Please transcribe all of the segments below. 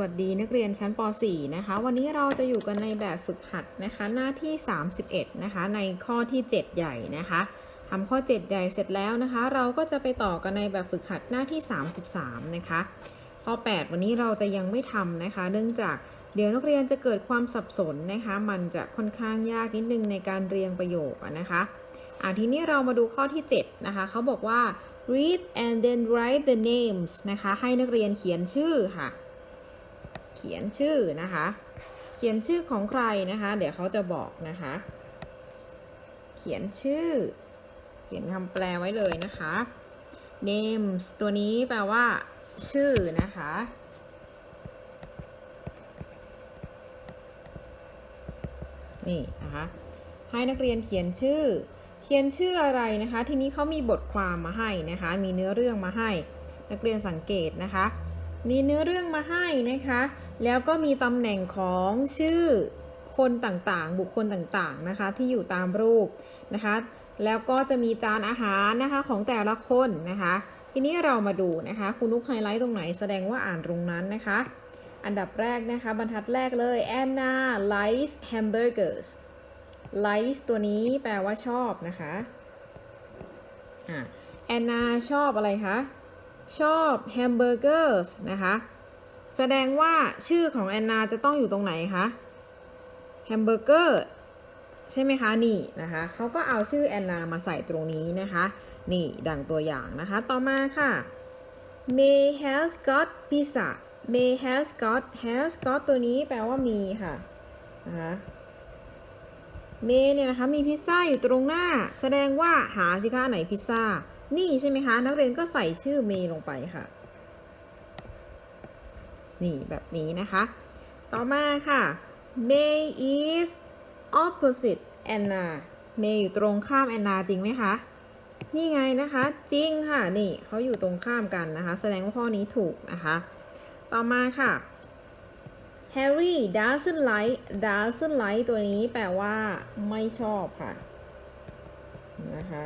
วัสดีนักเรียนชั้นป .4 นะคะ วันนี้เราจะอยู่กันในแบบฝึกหัดนะคะ หน้าที่ 31 นะคะ ในข้อที่ 7 ใหญ่นะคะทำข้อ 7 ใหญ่เสร็จแล้วนะคะ เราก็จะไปต่อกันในแบบฝึกหัดหน้าที่ 33 นะคะ ข้อ 8 วันนี้เราจะยังไม่ทำนะคะ เนื่องจากเดี๋ยวนักเรียนจะเกิดความสับสนนะคะ มันจะค่อนข้างยากนิดนึงในการเรียงประโยคอะนะคะอะทีนี้เรามาดูข้อที่ 7 นะคะเขาบอกว่า read and then write the names นะคะ ให้นักเรียนเขียนชื่อค่ะ เขียนชื่อนะคะ เขียนชื่อของใครนะคะ เดี๋ยวเขาจะบอกนะคะ เขียนชื่อ เขียนคำแปลไว้เลยนะคะ names ตัวนี้แปลว่า ชื่อนะคะนี่นะคะให้นักเรียนเขียนชื่อ เขียนชื่ออะไรนะคะ ทีนี้เขามีบทความมาให้นะคะ มีเนื้อเรื่องมาให้ นักเรียนสังเกตนะคะ มีเนื้อเรื่องมาให้นะคะ แล้วก็มีตำแหน่งของชื่อคนต่างๆ บุคคลต่างๆนะคะ ที่อยู่ตามรูปนะคะ แล้วก็จะมีจานอาหารนะคะของแต่ละคนนะคะ ทีนี้เรามาดูนะคะ คุณนุกไฮไลท์ตรงไหนแสดงว่าอ่านตรงนั้นนะคะ อันดับแรกนะคะ บรรทัดแรกเลย Anna likes hamburgers likes ตัวนี้แปลว่าชอบนะคะอ่าแอนนาชอบอะไรคะ ชอบแฮมเบอร์เกอร์นะคะ แสดงว่าชื่อของแอนนาจะต้องอยู่ตรงไหนคะแฮมเบอร์เกอร์ใช่ไหมคะ นี่นะคะเขาก็เอาชื่อแอนนามาใส่ตรงนี้นะคะ นี่ดังตัวอย่างนะคะ ต่อมาค่ะ May has got pizza May has got has got ตัวนี้แปลว่ามีค่ะนะคะเมย์เนี่ยนะคะมีพิซซ่าอยู่ตรงหน้า แสดงว่าหาสิคะไหนพิซซ่า นี่ใช่ไหมคะ นักเรียนก็ใส่ชื่อเมย์ลงไปค่ะ นี่แบบนี้นะคะ ต่อมาค่ะ May is opposite Anna เมย์อยู่ตรงข้ามแอนนาจริงไหมคะ นี่ไงนะคะ จริงค่ะ นี่เขาอยู่ตรงข้ามกันนะคะ แสดงว่าข้อนี้ถูกนะคะ ต่อมาค่ะ Harry doesn't like doesn't like ตัวนี้แปลว่าไม่ชอบค่ะ นะคะ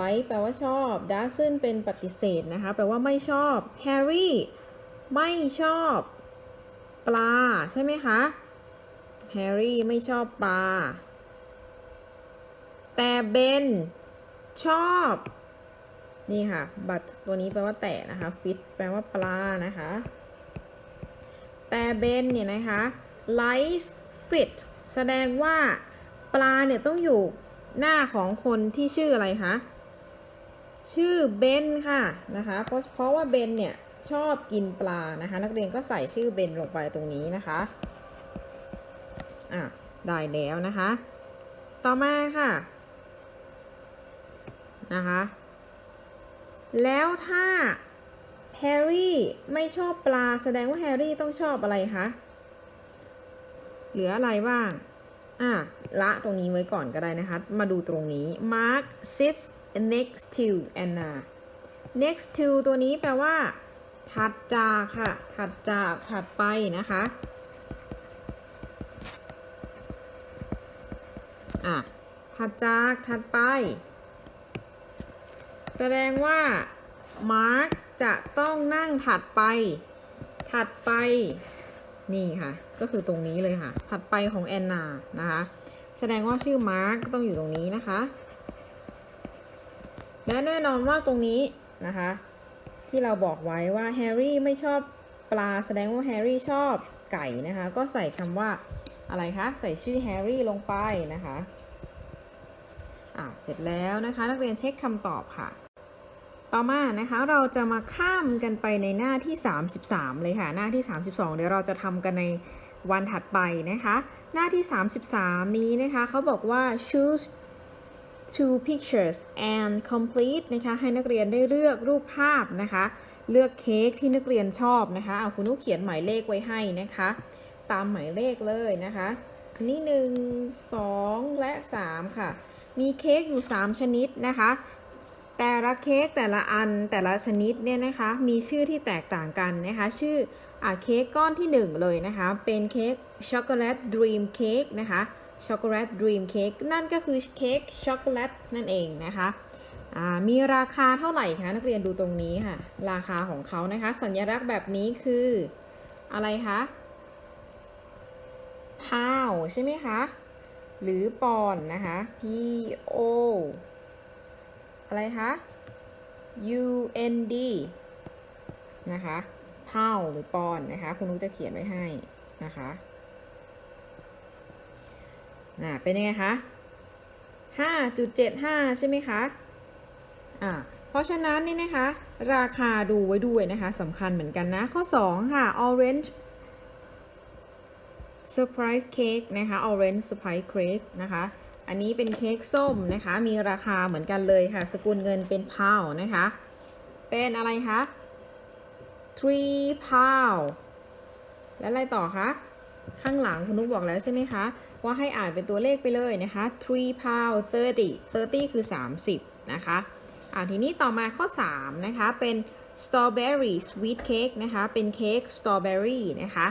like แปลว่าชอบ doesn't เป็นปฏิเสธนะคะ แปลว่าไม่ชอบ Harry ไม่ชอบ ปลา ใช่ไหมคะ Harry ไม่ชอบปลา แต่เบนชอบ นี่ค่ะ บัตตัวนี้แปลว่าแต่นะคะ ฟิตแปลว่าปลานะคะ แต่เบนเนี่ยนะคะ likes fit แสดงว่าปลาเนี่ยต้องอยู่หน้าของคนที่ชื่ออะไรคะ ชื่อเบนค่ะนะคะเพราะเพราะว่าเบนเนี่ยชอบกินปลานะคะ นักเรียนก็ใส่ชื่อเบนลงไปตรงนี้นะคะอะได้แล้วนะคะ ต่อมาค่ะนะคะแล้วถ้าแฮร์รี่ไม่ชอบปลาแสดงว่าแฮร์รี่ต้องชอบอะไรคะเหลืออะไรบ้างอะละตรงนี้ไว้ก่อนก็ได้นะคะ มาดูตรงนี้ Mark sits next to Anna next to ตัวนี้แปลว่า ถัดจากค่ะ ถัดจาก ถัดไปนะคะ อะ ถัดจาก ถัดไป แสดงว่า Mark จะต้องนั่งถัดไป ถัดไป นี่ค่ะ ก็คือตรงนี้เลยค่ะ ถัดไปของแอนนา นะคะ แสดงว่าชื่อมาร์กต้องอยู่ตรงนี้นะคะ และแน่นอนว่าตรงนี้นะคะ ที่เราบอกไว้ว่าแฮร์รี่ไม่ชอบปลาแสดงว่าแฮร์รี่ชอบไก่นะคะ ก็ใส่คำว่าอะไรคะ ใส่ชื่อแฮร์รี่ลงไปนะคะอ่าเสร็จแล้วนะคะ นักเรียนเช็คคำตอบค่ะ ต่อมานะคะเราจะมาข้ามกันไปในหน้าที่ 33 เลยค่ะ หน้าที่ 32 เดี๋ยวเราจะทำกันในวันถัดไปนะคะ หน้าที่ 33 นี้นะคะเขาบอกว่า choose two pictures and complete นะคะให้นักเรียนได้เลือกรูปภาพนะคะ เลือกเค้กที่นักเรียนชอบนะคะเอาคุณนุกเขียนหมายเลขไว้ให้นะคะ ตามหมายเลขเลยนะคะอันนี้1 2และ3ค่ะ มีเค้กอยู่3ชนิดนะคะ แต่ละเค้กแต่ละอันแต่ละชนิดเนี่ยนะคะมีชื่อที่แตกต่างกันนะคะ ชื่ออ่าเค้กก้อนที่1เลยนะคะ เป็นเค้กช็อกโกแลตดรีมเค้กนะคะ ช็อกโกแลตดรีมเค้กนั่นก็คือเค้กช็อกโกแลตนั่นเองนะคะมีราคาเท่าไหร่คะนักเรียนดูตรงนี้ค่ะ ราคาของเขานะคะ สัญลักษณ์แบบนี้คืออะไรคะ pound ใช่ไหมคะ หรือปอนนะคะ p o อะไรคะ u n d นะคะ pound หรือปอนนะคะ คุณนุกจะเขียนไว้ให้นะคะ่าเป็นยังไงคะ5.75 ใช่ไหมคะ อ่า เพราะฉะนั้นนี่นะคะ ราคาดูไว้ด้วยนะคะสำคัญเหมือนกันนะ ข้อ 2 ค่ะ orange surprise cake นะคะ orange surprise cake นะคะ อันนี้เป็นเค้กส้มนะคะ มีราคาเหมือนกันเลยค่ะ สกุลเงินเป็น pound นะคะ เป็นอะไรคะ three pound แล้วอะไรต่อคะ ข้างหลังคุณนุ๊กบอกแล้วใช่ไหมคะ ว่าให้อ่านเป็นตัวเลขไปเลยนะคะ three pound thirty thirty คือ 30 นะคะ อ่าทีนี้ต่อมาข้อ 3 นะคะ เป็น strawberry sweet cake นะคะ เป็นเค้ก strawberry นะคะ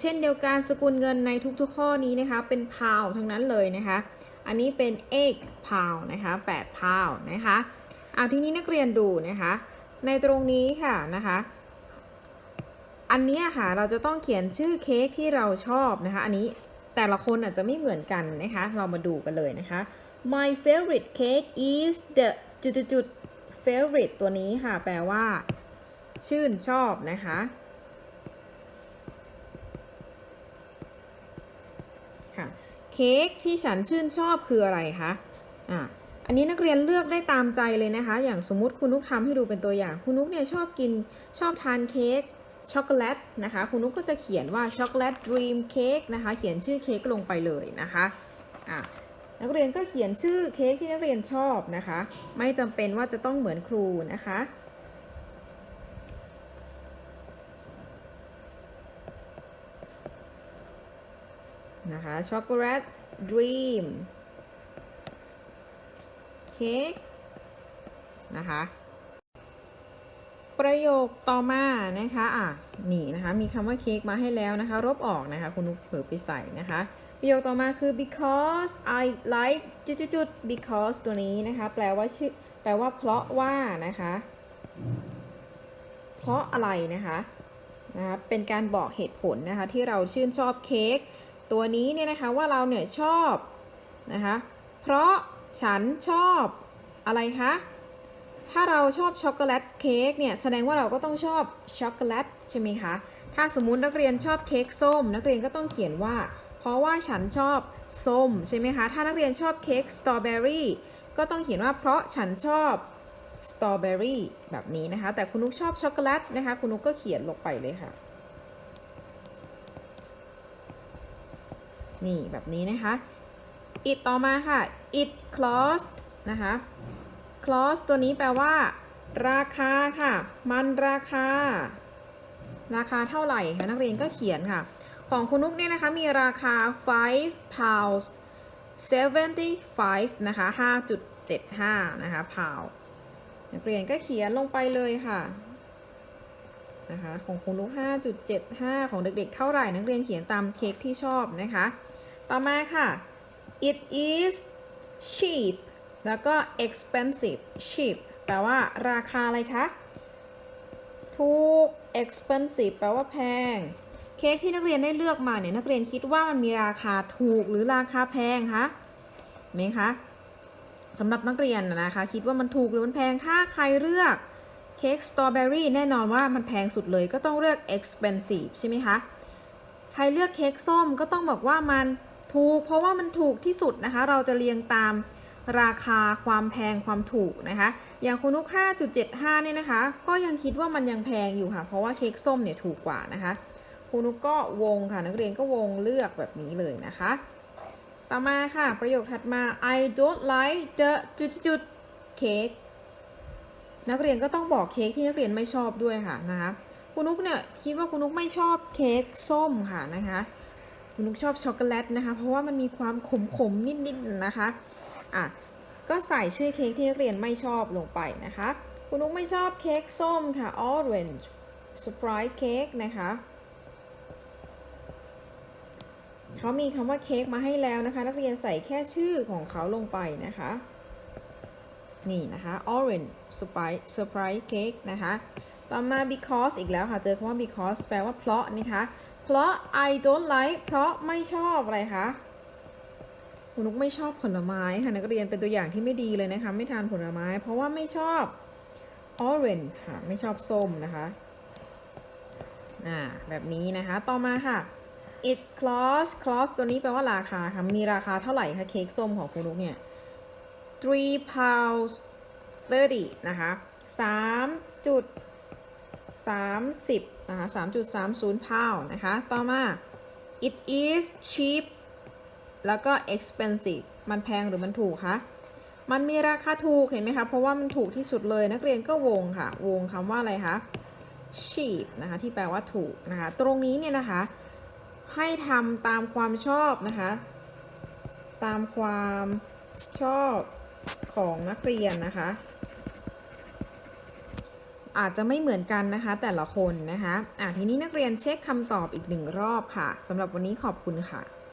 เช่นเดียวกันสกุลเงินในทุกๆข้อนี้นะคะ เป็น pound ทั้งนั้นเลยนะคะ อันนี้เป็น egg pound นะคะ8 pound นะคะอ่าทีนี้นักเรียนดูนะคะ ในตรงนี้ค่ะนะคะ อันนี้ค่ะเราจะต้องเขียนชื่อเค้กที่เราชอบนะคะ อันนี้แต่ละคนอาจจะไม่เหมือนกันนะคะ เรามาดูกันเลยนะคะ my favorite cake is the จุดจุด favorite ตัวนี้ค่ะ แปลว่า ชื่นชอบนะคะ ค่ะ เค้กที่ฉันชื่นชอบคืออะไรคะ อะอันนี้นักเรียนเลือกได้ตามใจเลยนะคะ อย่างสมมุติคุณนุกทำให้ดูเป็นตัวอย่าง คุณนุกเนี่ยชอบกินชอบทานเค้ก ช็อกโกแลตนะคะ คุณนุกก็จะเขียนว่าช็อกโกแลตดรีมเค้กนะคะ เขียนชื่อเค้กลงไปเลยนะคะอะนักเรียนก็เขียนชื่อเค้กที่นักเรียนชอบนะคะ ไม่จำเป็นว่าจะต้องเหมือนครูนะคะนะคะช็อกโกแลตดรีมเค้กนะคะ ประโยคต่อมานะคะอะนี่นะคะมีคำว่าเค้กมาให้แล้วนะคะรบออกนะคะคุณนุกเผลอไปใส่นะคะประโยคต่อมาคือ because I like จุดจุดจุด because ตัวนี้นะคะแปลว่าชื่อแปลว่าเพราะว่านะคะเพราะอะไรนะคะนะคะเป็นการบอกเหตุผลนะคะที่เราชื่นชอบเค้กตัวนี้เนี่ยนะคะว่าเราเนี่ยชอบนะคะเพราะฉันชอบอะไรคะ ถ้าเราชอบช็อกโกแลตเค้กเนี่ยแสดงว่าเราก็ต้องชอบช็อกโกแลตใช่ไหมคะ ถ้าสมมุตินักเรียนชอบเค้กส้ม นักเรียนก็ต้องเขียนว่า เพราะว่าฉันชอบส้มใช่ไหมคะ ถ้านักเรียนชอบเค้กสตรอเบอรี่ก็ต้องเขียนว่าเพราะฉันชอบสตรอเบอรี่แบบนี้นะคะ แต่คุณนุกชอบช็อกโกแลตนะคะ คุณนุกก็เขียนลงไปเลยค่ะ นี่แบบนี้นะคะ it ต่อมาค่ะ it cost นะคะ cost ตัวนี้แปลว่า ราคาค่ะ มันราคา ราคาเท่าไหร่คะนักเรียนก็เขียนค่ะ ของคุณนุกเนี่ยนะคะมีราคา 5 pounds 75 นะคะ 5.75 นะคะ pound นักเรียนก็เขียนลงไปเลยค่ะนะคะของคุณนุก5.75 ของเด็กๆ เท่าไหร่ นักเรียนเขียนตามเค้กที่ชอบนะคะ ต่อมาค่ะ it is cheap แล้วก็ expensive cheap แปลว่าราคาอะไรคะ ถูก expensive แปลว่าแพง เค้กที่นักเรียนได้เลือกมาเนี่ยนักเรียนคิดว่ามันมีราคาถูกหรือราคาแพงคะไหมคะสำหรับนักเรียนนะนะคะ คิดว่ามันถูกหรือมันแพงถ้าใครเลือกเค้กสตรอเบอรี่แน่นอนว่ามันแพงสุดเลยก็ต้องเลือก expensive ใช่ไหมคะ ใครเลือกเค้กส้มก็ต้องบอกว่ามันถูก เพราะว่ามันถูกที่สุดนะคะ เราจะเรียงตาม ราคาความแพงความถูกนะคะ อย่างคุณนุก5.75 เนี่ยนะคะ ก็ยังคิดว่ามันยังแพงอยู่ค่ะ เพราะว่าเค้กส้มเนี่ยถูกกว่านะคะคุณนุกก็วงค่ะ นักเรียนก็วงเลือกแบบนี้เลยนะคะ ต่อมาค่ะ ประโยคถัดมา I don't like the จุดๆเค้กนักเรียนก็ต้องบอกเค้กที่นักเรียนไม่ชอบด้วยค่ะนะคะคุณนุกเนี่ยคิดว่าคุณนุกไม่ชอบเค้กส้มค่ะนะคะคุณนุกชอบช็อกโกแลตนะคะ เพราะว่ามันมีความขมขมๆนิดๆนะคะ อะก็ใส่ชื่อเค้กที่นักเรียนไม่ชอบลงไปนะคะ คุณนุกไม่ชอบเค้กส้มค่ะ orange surprise cake นะคะเขามีคำว่าเค้กมาให้แล้วนะคะ นักเรียนใส่แค่ชื่อของเขาลงไปนะคะ นี่นะคะ orange surprise surprise cake นะคะ ต่อมา because อีกแล้วค่ะ เจอคำว่า because แปลว่าเพราะนะคะ เพราะ I don't like เพราะไม่ชอบอะไรคะ คุณนุกไม่ชอบผลไม้ค่ะนักเรียนเป็นตัวอย่างที่ไม่ดีเลยนะคะ ไม่ทานผลไม้ เพราะว่าไม่ชอบ orange ค่ะ ไม่ชอบส้มนะคะอ่าแบบนี้นะคะต่อมาค่ะ it cost cost ตัวนี้แปลว่าราคาค่ะ มีราคาเท่าไหร่คะเค้กส้มของคุณนุกเนี่ย3 pounds 30นะคะ3จุด30นะคะ3.30 pound นะคะ ต่อมา it is cheap แล้วก็ expensive มันแพงหรือมันถูกคะมันมีราคาถูกเห็นไหมคะ เพราะว่ามันถูกที่สุดเลยนักเรียนก็วงค่ะ วงคำว่าอะไรคะ cheap นะคะ ที่แปลว่าถูกนะคะ ตรงนี้เนี่ยนะคะ ให้ทำตามความชอบนะคะ ตามความชอบของนักเรียนนะคะ อาจจะไม่เหมือนกันนะคะ แต่ละคนนะคะอะทีนี้นักเรียนเช็คคำตอบอีกหนึ่งรอบค่ะสำหรับวันนี้ขอบคุณค่ะ